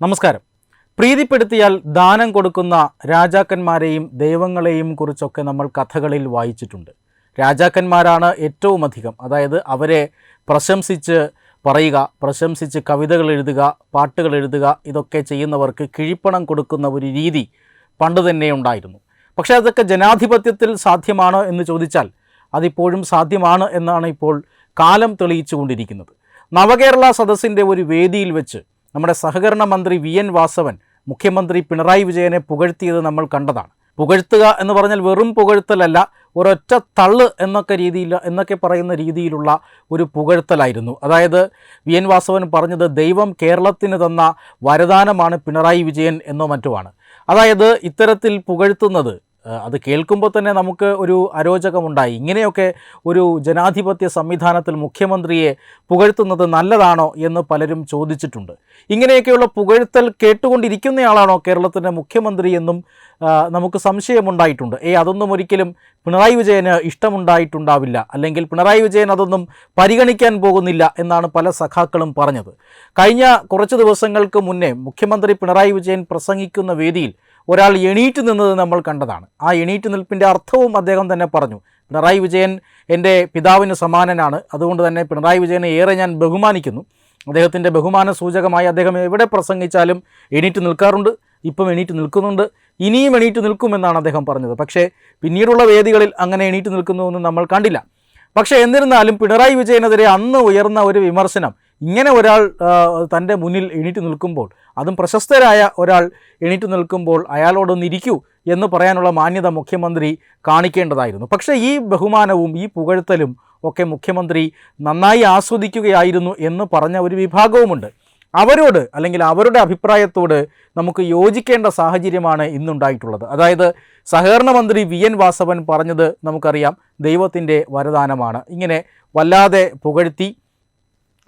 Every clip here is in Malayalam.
നമസ്കാരം. പ്രീതിപ്പെടുത്തിയാൽ ദാനം കൊടുക്കുന്ന രാജാക്കന്മാരെയും ദൈവങ്ങളെയും കുറിച്ചൊക്കെ നമ്മൾ കഥകളിൽ വായിച്ചിട്ടുണ്ട്. രാജാക്കന്മാരാണ് ഏറ്റവും അധികം. അതായത് അവരെ പ്രശംസിച്ച് പറയുക പ്രശംസിച്ച് കവിതകൾ എഴുതുക പാട്ടുകൾ എഴുതുക ഇതൊക്കെ ചെയ്യുന്നവർക്ക് കിഴിപ്പണം കൊടുക്കുന്ന ഒരു രീതി പണ്ട് തന്നെ ഉണ്ടായിരുന്നു. പക്ഷേ അതൊക്കെ ജനാധിപത്യത്തിൽ സാധ്യമാണോ എന്ന് ചോദിച്ചാൽ അതിപ്പോഴും സാധ്യമാണ് എന്നാണ് ഇപ്പോൾ കാലം തെളിയിച്ചുകൊണ്ടിരിക്കുന്നത്. നവകേരള സദസ്സിന്റെ ഒരു വേദിയിൽ വെച്ച് നമ്മുടെ സഹകരണ മന്ത്രി വി എൻ വാസവൻ മുഖ്യമന്ത്രി പിണറായി വിജയനെ പുകഴ്ത്തിയത് നമ്മൾ കണ്ടതാണ്. പുകഴ്ത്തുക എന്ന് പറഞ്ഞാൽ വെറും പുകഴ്ത്തലല്ല ഒരൊറ്റ തള്ള് എന്നൊക്കെ രീതിയിൽ എന്നൊക്കെ പറയുന്ന രീതിയിലുള്ള ഒരു പുകഴ്ത്തലായിരുന്നു. അതായത് വി എൻ വാസവൻ പറഞ്ഞത് ദൈവം കേരളത്തിന് തന്ന വരദാനമാണ് പിണറായി വിജയൻ എന്നോ മറ്റുമാണ്. അതായത് ഇത്തരത്തിൽ പുകഴ്ത്തുന്നത് അത് കേൾക്കുമ്പോൾ തന്നെ നമുക്ക് ഒരു അരോചകമുണ്ടായി. ഇങ്ങനെയൊക്കെ ഒരു ജനാധിപത്യ സംവിധാനത്തിൽ മുഖ്യമന്ത്രിയെ പുകഴ്ത്തുന്നത് നല്ലതാണോ എന്ന് പലരും ചോദിച്ചിട്ടുണ്ട്. ഇങ്ങനെയൊക്കെയുള്ള പുകഴ്ത്തൽ കേട്ടുകൊണ്ടിരിക്കുന്നയാളാണോ കേരളത്തിന്റെ മുഖ്യമന്ത്രി എന്നും നമുക്ക് സംശയമുണ്ടായിട്ടുണ്ട്. ഏ അതൊന്നും ഒരിക്കലും പിണറായി വിജയന് ഇഷ്ടമുണ്ടായിട്ടുണ്ടാവില്ല. അല്ലെങ്കിൽ പിണറായി വിജയൻ അതൊന്നും പരിഗണിക്കാൻ പോകുന്നില്ല എന്നാണ് പല സഖാക്കളും പറഞ്ഞത്. കഴിഞ്ഞ കുറച്ച് ദിവസങ്ങൾക്ക് മുന്നേ മുഖ്യമന്ത്രി പിണറായി വിജയൻ പ്രസംഗിക്കുന്ന വേദിയിൽ ഒരാൾ എണീറ്റ് നിന്നത് നമ്മൾ കണ്ടതാണ്. ആ എണീറ്റ് നിൽപ്പിന്റെ അർത്ഥവും അദ്ദേഹം തന്നെ പറഞ്ഞു. പിണറായി വിജയൻ എന്റെ പിതാവിന് സമാനനാണ്. അതുകൊണ്ട് തന്നെ പിണറായി വിജയനെ ഏറെ ഞാൻ ബഹുമാനിക്കുന്നു. അദ്ദേഹത്തിന്റെ ബഹുമാന സൂചകമായി അദ്ദേഹം എവിടെ പ്രസംഗിച്ചാലും എണീറ്റ് നിൽക്കാറുണ്ട്. ഇപ്പം എണീറ്റ് നിൽക്കുന്നുണ്ട്. ഇനിയും എണീറ്റ് നിൽക്കുമെന്നാണ് അദ്ദേഹം പറഞ്ഞത്. പക്ഷേ പിന്നീടുള്ള വേദികളിൽ അങ്ങനെ എണീറ്റ് നിൽക്കുന്നുവെന്ന് നമ്മൾ കണ്ടില്ല. പക്ഷേ എന്നിരുന്നാലും പിണറായി വിജയനെതിരെ അന്ന് ഉയർന്ന ഒരു വിമർശനം ഇങ്ങനെ ഒരാൾ തന്റെ മുന്നിൽ എണീറ്റ് നിൽക്കുമ്പോൾ അതും പ്രശസ്തരായ ഒരാൾ എണീറ്റ് നിൽക്കുമ്പോൾ അയാളോടൊന്ന് ഇരിക്കൂ എന്ന് പറയാനുള്ള മാന്യത മുഖ്യമന്ത്രി കാണിക്കേണ്ടതായിരുന്നു. പക്ഷേ ഈ ബഹുമാനവും ഈ പുകഴ്ത്തലും ഒക്കെ മുഖ്യമന്ത്രി നന്നായി ആസ്വദിക്കുകയായിരുന്നു എന്ന് പറഞ്ഞ ഒരു വിഭാഗവുമുണ്ട്. അവരോട് അല്ലെങ്കിൽ അവരുടെ അഭിപ്രായത്തോട് നമുക്ക് യോജിക്കേണ്ട സാഹചര്യമാണ് ഇന്നുണ്ടായിട്ടുള്ളത്. അതായത് സഹകരണ മന്ത്രി വി എൻ വാസവൻ പറഞ്ഞത് നമുക്കറിയാം ദൈവത്തിന്റെ വരദാനമാണ്. ഇങ്ങനെ വല്ലാതെ പുകഴ്ത്തി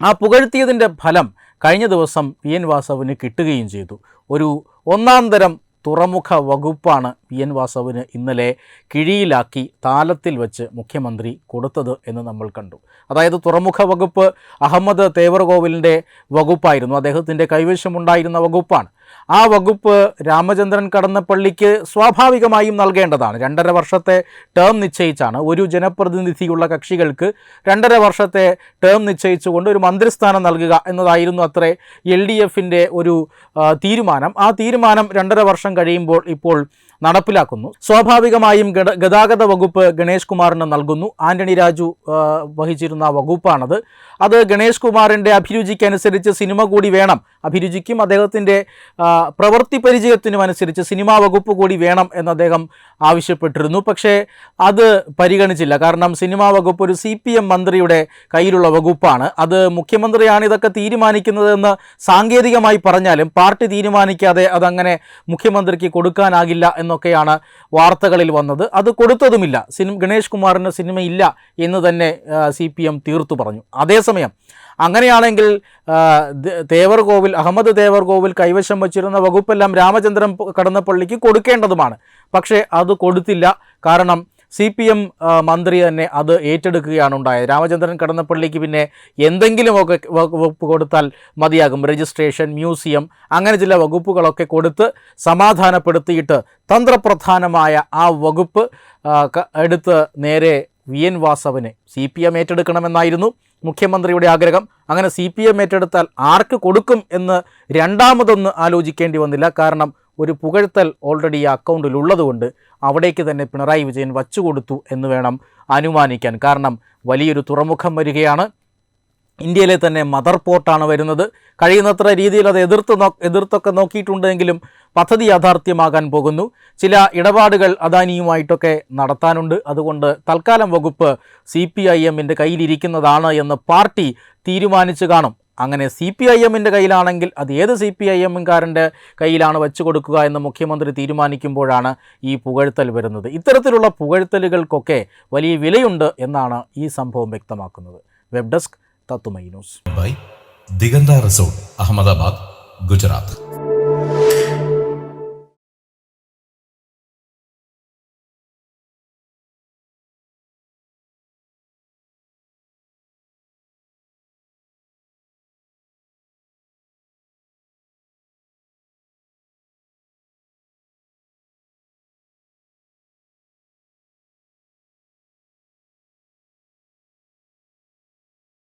ആ പുകഴ്ത്തിയതിന്റെ ഫലം കഴിഞ്ഞ ദിവസം വി എൻ വാസവിന് കിട്ടുകയും ചെയ്തു. ഒരു ഒന്നാം തരം തുറമുഖ വകുപ്പാണ് വി എൻ വാസവിന് ഇന്നലെ കിഴിയിലാക്കി താലത്തിൽ വെച്ച് മുഖ്യമന്ത്രി കൊടുത്തത് എന്ന് നമ്മൾ കണ്ടു. അതായത് തുറമുഖ വകുപ്പ് അഹമ്മദ് തേവർകോവിലിന്റെ വകുപ്പായിരുന്നു. അദ്ദേഹത്തിന്റെ കൈവശമുണ്ടായിരുന്ന വകുപ്പാണ്. ആ വകുപ്പ് രാമചന്ദ്രൻ കടന്നപ്പള്ളിക്ക് സ്വാഭാവികമായും നൽകേണ്ടതാണ്. രണ്ടര വർഷത്തെ ടേം നിശ്ചയിച്ചാണ്. ഒരു ജനപ്രതിനിധിയുള്ള കക്ഷികൾക്ക് രണ്ടര വർഷത്തെ ടേം നിശ്ചയിച്ചുകൊണ്ട് ഒരു മന്ത്രിസ്ഥാനം നൽകുക എന്നതായിരുന്നു അത്രേ എൽ ഡി എഫിന്റെ ഒരു തീരുമാനം. ആ തീരുമാനം രണ്ടര വർഷം കഴിയുമ്പോൾ ഇപ്പോൾ നടപ്പിലാക്കുന്നു. സ്വാഭാവികമായും ഗത ഗതാഗത വകുപ്പ് ഗണേഷ് കുമാറിന് നൽകുന്നു. ആന്റണി രാജു വഹിച്ചിരുന്ന വകുപ്പാണത്. അത് ഗണേഷ് കുമാറിന്റെ അഭിരുചിക്കനുസരിച്ച് സിനിമ കൂടി വേണം. അഭിരുചിക്കും അദ്ദേഹത്തിന്റെ പ്രവൃത്തി പരിചയത്തിനും അനുസരിച്ച് സിനിമാ വകുപ്പ് കൂടി വേണം എന്ന് അദ്ദേഹം ആവശ്യപ്പെട്ടിരുന്നു. പക്ഷേ അത് പരിഗണിച്ചില്ല. കാരണം സിനിമാ വകുപ്പ് ഒരു സി പി എം മന്ത്രിയുടെ കയ്യിലുള്ള വകുപ്പാണ്. അത് മുഖ്യമന്ത്രിയാണ് ഇതൊക്കെ തീരുമാനിക്കുന്നതെന്ന് സാങ്കേതികമായി പറഞ്ഞാലും പാർട്ടി തീരുമാനിക്കാതെ അതങ്ങനെ മുഖ്യമന്ത്രിക്ക് കൊടുക്കാനാകില്ല എന്നൊക്കെയാണ് വാർത്തകളിൽ വന്നത്. അത് കൊടുത്തതുമില്ല. സിനിമ ഗണേഷ് കുമാറിന് സിനിമയില്ല എന്ന് തന്നെ സി പി എം തീർത്തു പറഞ്ഞു. അതേസമയം അങ്ങനെയാണെങ്കിൽ ദേവർകോവിൽ അഹമ്മദ് തേവർകോവിൽ കൈവശം വച്ചിരുന്ന വകുപ്പെല്ലാം രാമചന്ദ്രൻ കടന്നപ്പള്ളിക്ക് കൊടുക്കേണ്ടതുമാണ്. പക്ഷേ അത് കൊടുത്തില്ല. കാരണം സി പി എം മന്ത്രി തന്നെ അത് ഏറ്റെടുക്കുകയാണ് ഉണ്ടായത് രാമചന്ദ്രൻ കടന്നപ്പള്ളിക്ക് പിന്നെ എന്തെങ്കിലും ഒക്കെ വകുപ്പ് കൊടുത്താൽ മതിയാകും. രജിസ്ട്രേഷൻ മ്യൂസിയം അങ്ങനെ ചില വകുപ്പുകളൊക്കെ കൊടുത്ത് സമാധാനപ്പെടുത്തിയിട്ട് തന്ത്രപ്രധാനമായ ആ വകുപ്പ് എടുത്ത് നേരെ വി. എൻ. വാസവനെ സി പി എം ഏറ്റെടുക്കണമെന്നായിരുന്നു മുഖ്യമന്ത്രിയുടെ ആഗ്രഹം. അങ്ങനെ സി പി എം ഏറ്റെടുത്താൽ ആർക്ക് കൊടുക്കും എന്ന് രണ്ടാമതൊന്ന് ആലോചിക്കേണ്ടി വന്നില്ല. കാരണം ഒരു പുകഴ്ത്തൽ ഓൾറെഡി ഈ അക്കൗണ്ടിൽ ഉള്ളതുകൊണ്ട് അവിടേക്ക് തന്നെ പിണറായി വിജയൻ വച്ചുകൊടുത്തു എന്ന് വേണം അനുമാനിക്കാൻ. കാരണം വലിയൊരു തുറമുഖം വരികയാണ്. ഇന്ത്യയിലെ തന്നെ മദർ പോർട്ടാണ് വരുന്നത്. കഴിയുന്നത്ര രീതിയിൽ അത് എതിർത്ത് നോ എതിർത്തൊക്കെ നോക്കിയിട്ടുണ്ടെങ്കിലും പദ്ധതി യാഥാർത്ഥ്യമാകാൻ പോകുന്നു. ചില ഇടപാടുകൾ അദാനിയുമായിട്ടൊക്കെ നടത്താനുണ്ട്. അതുകൊണ്ട് തൽക്കാലം വകുപ്പ് സി പി ഐ എമ്മിന്റെ കയ്യിലിരിക്കുന്നതാണ് എന്ന് പാർട്ടി തീരുമാനിച്ചു കാണും. അങ്ങനെ സി പി ഐ എമ്മിന്റെ കയ്യിലാണെങ്കിൽ അത് ഏത് സി പി ഐ എമ്മുകാരന്റെ കയ്യിലാണ് വെച്ചു കൊടുക്കുക എന്ന് മുഖ്യമന്ത്രി തീരുമാനിക്കുമ്പോഴാണ് ഈ പുകഴ്ത്തൽ വരുന്നത്. ഇത്തരത്തിലുള്ള പുകഴ്ത്തലുകൾക്കൊക്കെ വലിയ വിലയുണ്ട് എന്നാണ് ഈ സംഭവം വ്യക്തമാക്കുന്നത്. വെബ് ഡെസ്ക് തത്തുമൈ ന്യൂസ്. ദിഗന്ത റിസോർട്ട് അഹമ്മദാബാദ് ഗുജറാത്ത്.